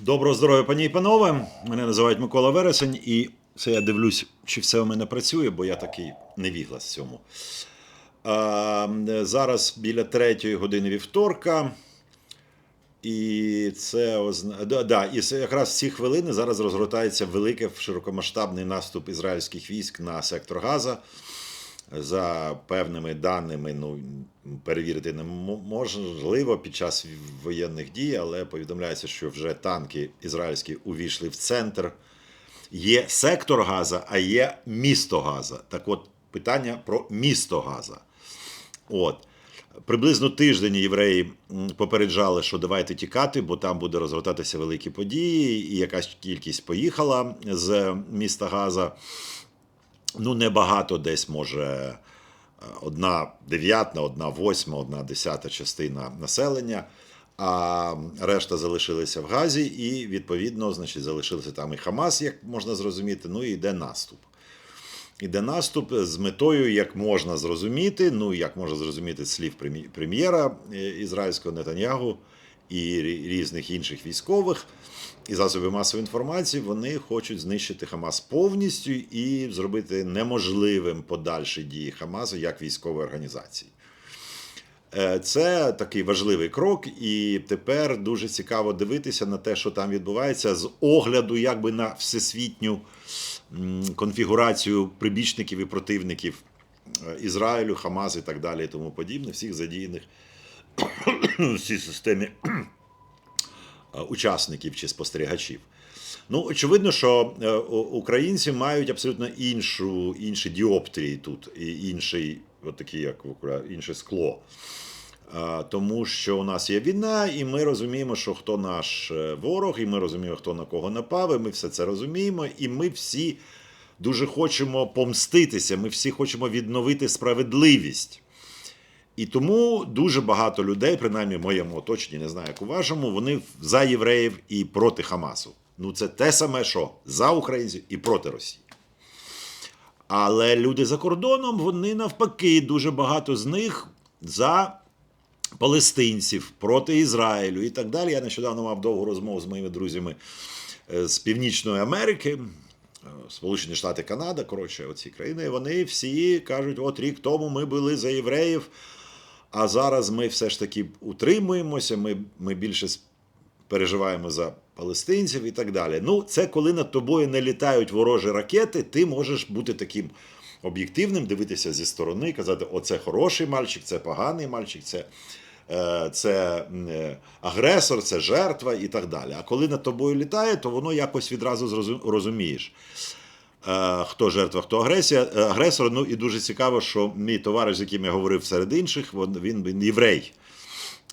Доброго здоров'я, пані і панове. Мене називають Микола Вересень, і це я дивлюсь, чи все у мене працює, бо я такий невіглас в цьому. А, зараз біля третьої години вівторка. І це озна... да, і якраз в ці хвилини зараз розгортається великий широкомасштабний наступ ізраїльських військ на сектор Газа. За певними даними, ну перевірити неможливо під час воєнних дій, але повідомляється, що вже танки ізраїльські увійшли в центр. Є сектор Газа, а є місто Газа. Так от питання про місто Газа. От. Приблизно тиждень євреї попереджали, що давайте тікати, бо там буде розгортатися великі події, і якась кількість поїхала з міста Газа. Ну, небагато десь може одна дев'ятна, одна восьма, одна десята частина населення. А решта залишилися в Газі, і відповідно, значить, залишилися там і Хамас, як можна зрозуміти. Ну і йде наступ. Іде наступ з метою, як можна зрозуміти, ну як можна зрозуміти слів прем'єра е, ізраїльського Нетаньягу і різних інших військових і засобів масової інформації, вони хочуть знищити Хамас повністю і зробити неможливим подальші дії Хамасу як військової організації. Е, Це такий важливий крок, і тепер дуже цікаво дивитися на те, що там відбувається, з огляду якби на всесвітню конфігурацію прибічників і противників е, Ізраїлю, Хамас і так далі, і тому подібне, всіх задіяних в цій системі учасників чи спостерігачів. Ну, очевидно, що е, українці мають абсолютно іншу, інші діоптрії тут, і інший, от такі, як інше скло. Тому що у нас є війна, і ми розуміємо, що хто наш е, ворог, і ми розуміємо, хто на кого напав, і ми все це розуміємо, і ми всі дуже хочемо помститися, ми всі хочемо відновити справедливість. І тому дуже багато людей, принаймні в моєму оточенні, не знаю, як у вашому, вони за євреїв і проти Хамасу. Ну, це те саме, що за українців і проти Росії. Але люди за кордоном, вони навпаки, дуже багато з них за палестинців, проти Ізраїлю і так далі. Я нещодавно мав довгу розмову з моїми друзями е, з Північної Америки, е, Сполучені Штати Канада, коротше, оці країни. Вони всі кажуть: от рік тому ми були за євреїв, а зараз ми все ж таки утримуємося, ми, ми більше переживаємо за палестинців і так далі. Ну, це коли над тобою не літають ворожі ракети, ти можеш бути таким об'єктивним, дивитися зі сторони, казати, оце хороший мальчик, це поганий мальчик, це, е, це е, агресор, це жертва і так далі. А коли над тобою літає, то воно якось відразу розумієш. Е, Хто жертва, хто агресія, е, агресор. Ну і дуже цікаво, що мій товариш, з яким я говорив серед інших, він, він, єврей.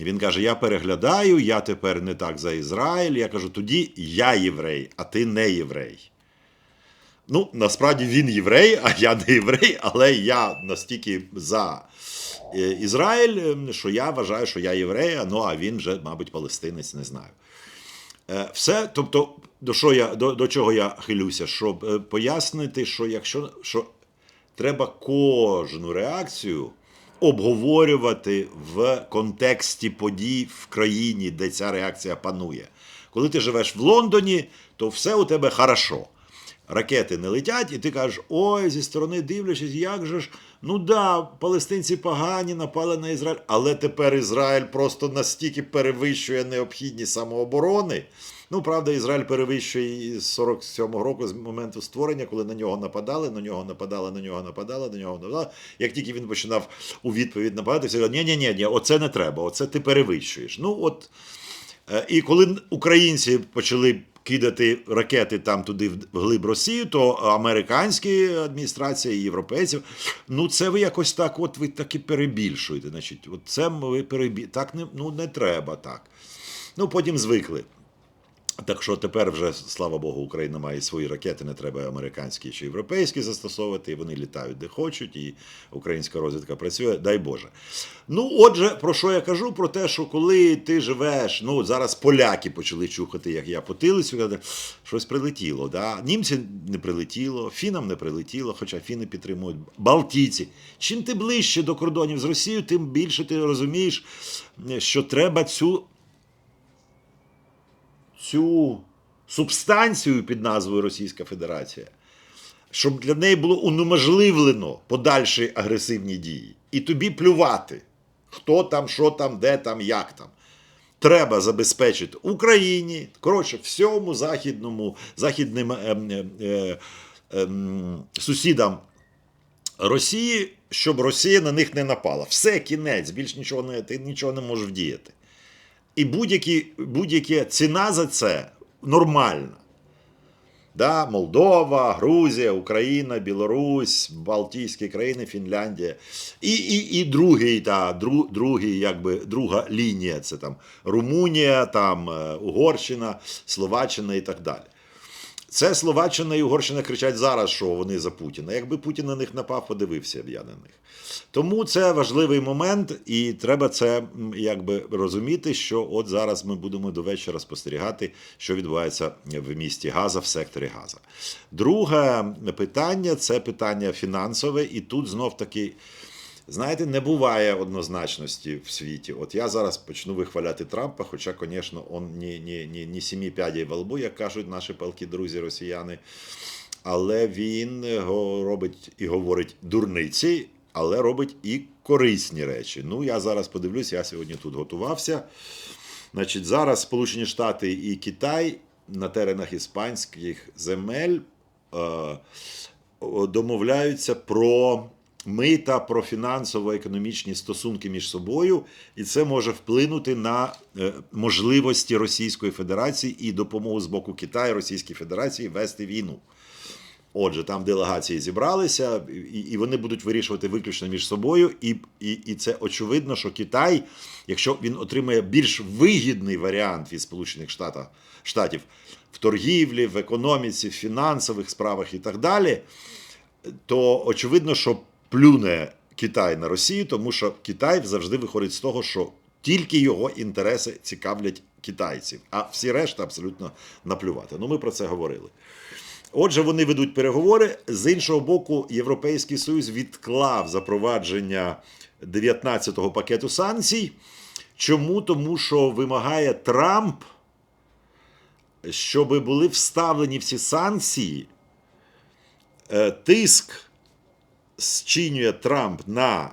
Він каже: Я переглядаю, я тепер не так за Ізраїль. Я кажу, тоді я єврей, а ти не єврей. Ну, насправді він єврей, а я не єврей, але я настільки за е, Ізраїль, е, що я вважаю, що я єврей, ну а він вже, мабуть, палестинець, не знаю. Все, тобто, до, що я, до, до чого я хилюся, щоб е, пояснити, що якщо що треба кожну реакцію обговорювати в контексті подій в країні, де ця реакція панує. Коли ти живеш в Лондоні, то все у тебе хорошо. Ракети не летять, і ти кажеш, ой, зі сторони дивлячись, як же ж, ну да, палестинці погані, напали на Ізраїль, але тепер Ізраїль просто настільки перевищує необхідність самооборони. Ну, правда, Ізраїль перевищує з 47-го року з моменту створення, коли на нього нападали, на нього нападали, на нього нападали, на нього нападали. Як тільки він починав у відповідь нападати, всі казали, ні, ні, ні, ні, оце не треба, оце ти перевищуєш. Ну, от Е, І коли українці почали кидати ракети там туди в глиб Росії, то американські адміністрації, європейців, ну це ви якось так, от ви таки перебільшуєте. Значить, от це ви перебі... так не, ну, не треба так. Ну потім звикли. Так що тепер вже, слава Богу, Україна має свої ракети, не треба американські чи європейські застосовувати, і вони літають де хочуть, і українська розвідка працює, дай Боже. Ну, отже, про що я кажу? Про те, що коли ти живеш, ну зараз поляки почали чухати, як я потилицю, щось прилетіло. Да? Німці не прилетіло, фінам не прилетіло, хоча фіни підтримують, Балтійці. Чим ти ближче до кордонів з Росією, тим більше ти розумієш, що треба цю цю субстанцію під назвою Російська Федерація, щоб для неї було унеможливлено подальші агресивні дії. І тобі плювати, хто там, що там, де там, як там. Треба забезпечити Україні, коротше, всьому західному, західним ем, е, е, ем, сусідам Росії, щоб Росія на них не напала. Все, кінець, більш нічого не, ти нічого не можеш вдіяти. І будь-яка ціна за це нормальна. Да, Молдова, Грузія, Україна, Білорусь, Балтійські країни, Фінляндія. І, і, і другий, та, дру, другий, якби, друга лінія це там Румунія, там, е, Угорщина, Словаччина і так далі. Це Словаччина і Угорщина кричать зараз, що вони за Путіна. Якби Путін на них напав, подивився б я на них. Тому це важливий момент, і треба це якби розуміти, що от зараз ми будемо до вечора спостерігати, що відбувається в місті Газа, в секторі Газа. Друге питання це питання фінансове, і тут знов таки. Знаєте, не буває однозначності в світі. От я зараз почну вихваляти Трампа, хоча, звісно, он ні, ні, ні, ні сімі п'ядей во лбу, як кажуть наші палки друзі росіяни. Але він робить і говорить дурниці, але робить і корисні речі. Ну, я зараз подивлюсь, я сьогодні тут готувався. Значить, зараз Сполучені Штати і Китай на теренах іспанських земель е, домовляються про мита, про фінансово-економічні стосунки між собою, і це може вплинути на е, можливості Російської Федерації і допомогу з боку Китаю Російській Федерації вести війну. Отже, там делегації зібралися, і, вони будуть вирішувати виключно між собою. І, і, і це очевидно, що Китай, якщо він отримає більш вигідний варіант від Сполучених Штатів, Штатів в торгівлі, в економіці, в фінансових справах і так далі, то очевидно, що плюне Китай на Росію, тому що Китай завжди виходить з того, що тільки його інтереси цікавлять китайців, а всі решта абсолютно наплювати. Ну, ми про це говорили. Отже, вони ведуть переговори. З іншого боку, Європейський Союз відклав запровадження 19-го пакету санкцій. Чому? Тому що вимагає Трамп, щоб були вставлені всі санкції. Е, Тиск зчинює Трамп на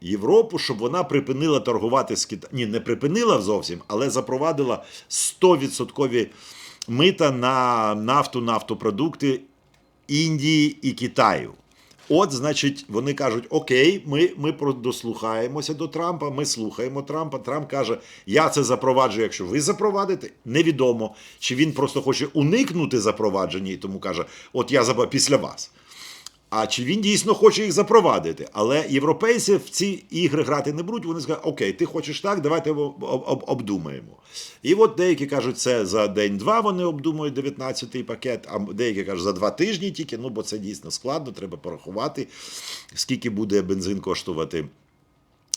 Європу, щоб вона припинила торгувати з Китаєм. Ні, не припинила зовсім, але запровадила 100% мита на нафту, нафтопродукти Індії і Китаю. От, значить, вони кажуть: Окей, ми, ми дослухаємося до Трампа, ми слухаємо Трампа. Трамп каже: Я це запроваджую, якщо ви запровадите. Невідомо, чи він просто хоче уникнути запровадження і тому каже: От я після вас. А чи він дійсно хоче їх запровадити? Але європейці в ці ігри грати не будуть. Вони скажуть, окей, ти хочеш так, давайте об- об- об- обдумаємо. І от деякі кажуть, це за день-два вони обдумують 19-й пакет, а деякі кажуть, за два тижні тільки. Ну бо це дійсно складно, треба порахувати, скільки буде бензин коштувати.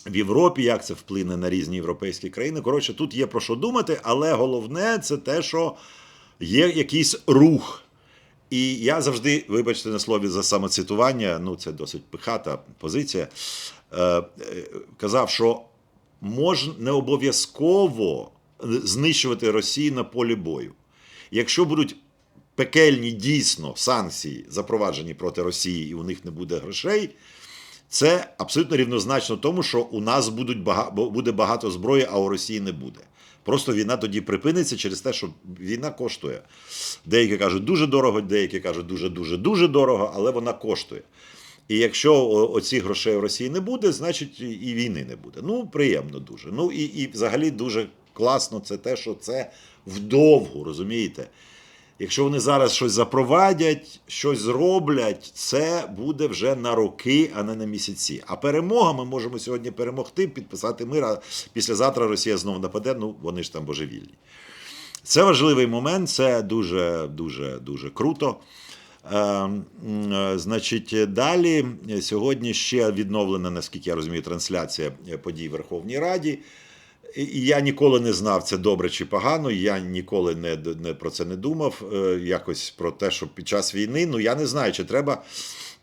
В Європі, як це вплине на різні європейські країни. Коротше, тут є про що думати, але головне це те, що є якийсь рух. І я завжди, вибачте на слові за самоцитування, ну це досить пихата позиція. Е, е, казав, що мож не обов'язково знищувати Росію на полі бою. Якщо будуть пекельні дійсно санкції запроваджені проти Росії, і у них не буде грошей, це абсолютно рівнозначно тому, що у нас будуть буде багато зброї, а у Росії не буде. Просто війна тоді припиниться через те, що війна коштує. Деякі кажуть дуже дорого, деякі кажуть дуже дуже дорого, але вона коштує. І якщо оцих грошей в Росії не буде, значить і війни не буде. Ну, приємно дуже. Ну і, і взагалі дуже класно це те, що це вдовгу, розумієте? Якщо вони зараз щось запровадять, щось зроблять, це буде вже на роки, а не на місяці. А перемога ми можемо сьогодні перемогти, підписати мир, а післязавтра Росія знову нападе. Ну вони ж там божевільні. Це важливий момент, це дуже, дуже, дуже круто. Е, е, Значить, далі сьогодні ще відновлена, наскільки я розумію, трансляція подій в Верховній Раді. Я ніколи не знав, це добре чи погано. Я ніколи не, не про це не думав. е, Якось про те, що під час війни, ну я не знаю, чи треба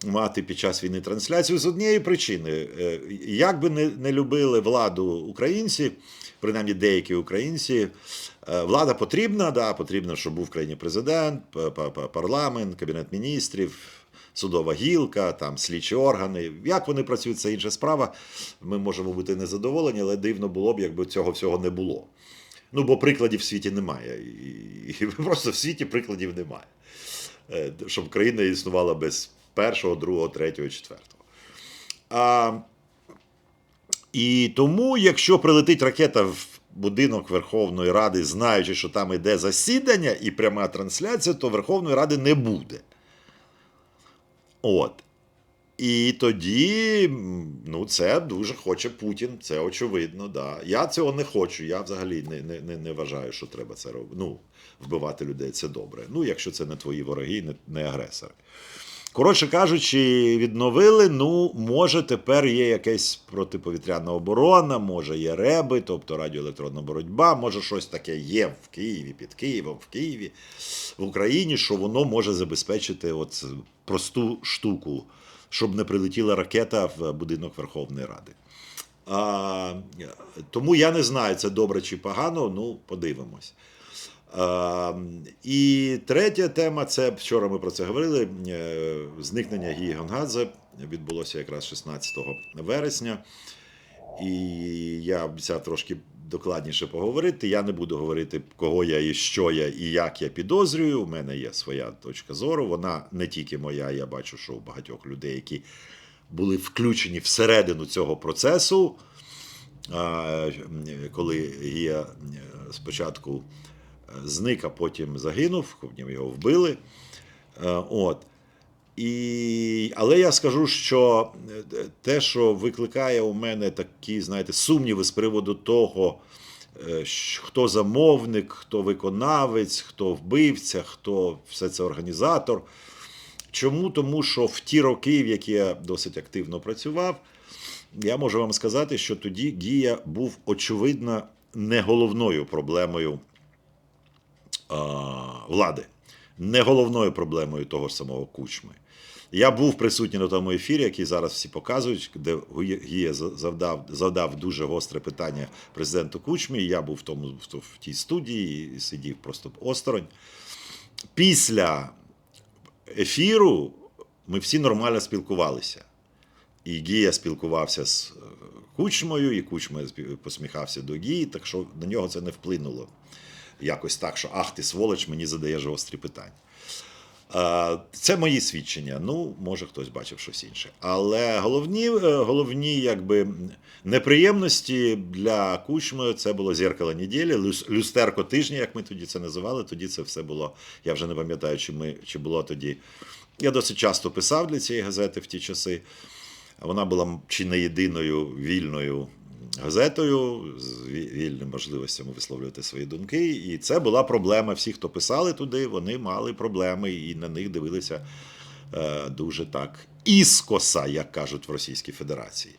мати під час війни трансляцію з однієї причини. Е, Як би не, не любили владу українці, принаймні деякі українці. Е, Влада потрібна, да, потрібно, щоб був в країні президент, парламент, кабінет міністрів, судова гілка, там слідчі органи. Як вони працюють, це інша справа. Ми можемо бути незадоволені, але дивно було б, якби цього всього не було. Ну, бо прикладів в світі немає. І, просто в світі прикладів немає. Е, Щоб країна існувала без першого, другого, третього, четвертого. А, і тому, якщо прилетить ракета в будинок Верховної Ради, знаючи, що там йде засідання і пряма трансляція, то Верховної Ради не буде. От. І тоді, ну, це дуже хоче Путін, це очевидно. Да. Я цього не хочу. Я взагалі не, не, не, вважаю, що треба це робити. Ну, вбивати людей це добре. Ну, якщо це не твої вороги, не, не агресори. Коротше кажучи, відновили. Ну, може, тепер є якась протиповітряна оборона, може є реби, тобто радіоелектронна боротьба, може щось таке є в Києві, під Києвом, в Києві, в Україні, що воно може забезпечити от просту штуку, щоб не прилетіла ракета в будинок Верховної Ради. А, тому я не знаю, це добре чи погано, ну подивимось. А, і третя тема це вчора ми про це говорили. е, Зникнення Гії Гонгадзе відбулося якраз 16 вересня. І я обіцяв трошки докладніше поговорити. Я не буду говорити, кого я і що я і як я підозрюю. У мене є своя точка зору. Вона не тільки моя, я бачу, що у багатьох людей, які були включені всередину цього процесу. Коли Гія е, спочатку е, зник, а потім загинув, його вбили. Е, От. І... Але я скажу, що е, те, що викликає у мене такі, знаєте, сумніви з приводу того, е, хто замовник, хто виконавець, хто вбивця, хто все це організатор. Чому? Тому що в ті роки, в які я досить активно працював, я можу вам сказати, що тоді Гія був очевидно не головною проблемою влади, не головною проблемою того ж самого кучми. Я був присутній на тому ефірі, який зараз всі показують, де Гія завдав, завдав дуже гостре питання президенту Кучмі. Я був в, тому, в, в тій студії і сидів просто осторонь. Після ефіру ми всі нормально спілкувалися. І Гія спілкувався з е, Кучмою, і Кучма посміхався до Гії, так що на нього це не вплинуло. Якось так, що ах, ти сволоч, мені задаєш гострі питання. Е, Це мої свідчення. Ну, може, хтось бачив щось інше. Але головні, е, головні якби, неприємності для Кучми це було зеркало неділі, люстерко тижня, як ми тоді це називали. Тоді це все було. Я вже не пам'ятаю, чи, ми, чи було тоді. Я досить часто писав для цієї газети в ті часи. Вона була чи не єдиною вільною газетою з вільними можливостями висловлювати свої думки. І це була проблема. Всі, хто писали туди, вони мали проблеми і на них дивилися е, дуже так іскоса, як кажуть в Російській Федерації.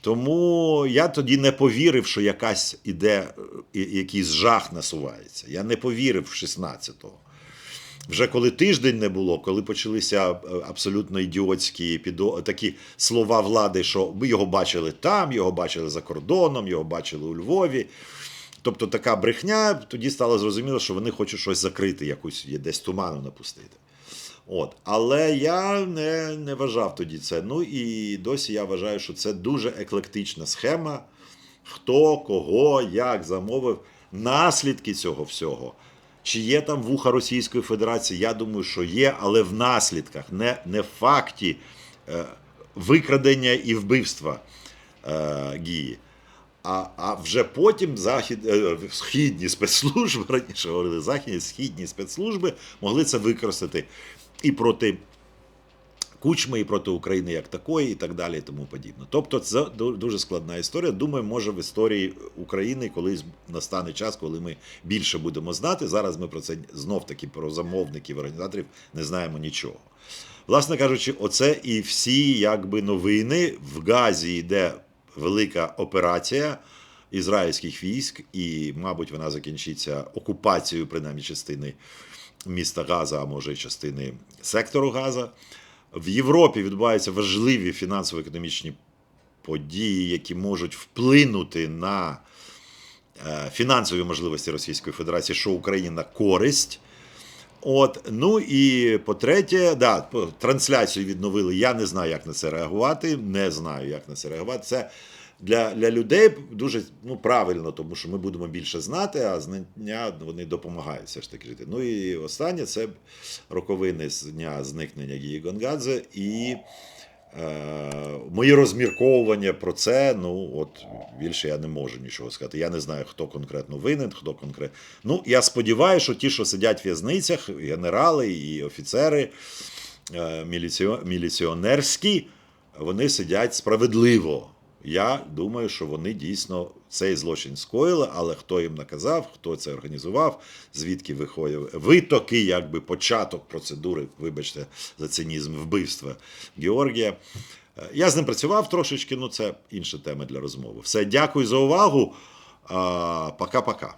Тому я тоді не повірив, що якась іде, е, якийсь жах насувається. Я не повірив в 16-го. Вже коли тиждень не було, коли почалися е, абсолютно ідіотські такі слова влади, що ми його бачили там, його бачили за кордоном, його бачили у Львові. Тобто така брехня, тоді стало зрозуміло, що вони хочуть щось закрити, якусь десь туману напустити. От. Але я не, не вважав тоді це. Ну і досі я вважаю, що це дуже еклектична схема. Хто, кого, як замовив, наслідки цього всього. Чи є там вуха Російської Федерації? Я думаю, що є, але в наслідках, не, не в факті е, викрадення і вбивства е, Гії. А, а вже потім захід, е, східні спецслужби, раніше говорили західні, східні спецслужби могли це використати і проти Кучми, і проти України як такої, і так далі, і тому подібне. Тобто, це дуже складна історія. Думаю, може в історії України колись настане час, коли ми більше будемо знати. Зараз ми про це знов таки про замовників, організаторів не знаємо нічого. Власне кажучи, оце і всі якби новини. В Газі йде велика операція ізраїльських військ, і, мабуть, вона закінчиться окупацією, принаймні, частини міста Газа, а може й частини сектору Газа. В Європі відбуваються важливі фінансово-економічні події, які можуть вплинути на е, фінансові можливості Російської Федерації, що Україна користь. От, ну і по-третє, да, трансляцію відновили. Я не знаю, як на це реагувати. Не знаю, як на це реагувати. Це для, для людей дуже ну, правильно, тому що ми будемо більше знати, а знання вони допомагають все ж таки жити. Ну і останнє це роковини з дня зникнення Гії Гонгадзе і е, мої розмірковування про це. Ну, от більше я не можу нічого сказати. Я не знаю, хто конкретно винен, хто конкретно. Ну, я сподіваюся, що ті, що сидять в в'язницях, генерали і офіцери е, міліціо- міліціонерські, вони сидять справедливо. Я думаю, що вони дійсно цей злочин скоїли, але хто їм наказав, хто це організував, звідки виходив витоки, якби початок процедури, вибачте, за цинізм вбивства Георгія. Е, Я з ним працював трошечки, ну це інша тема для розмови. Все, дякую за увагу. Пока-пока.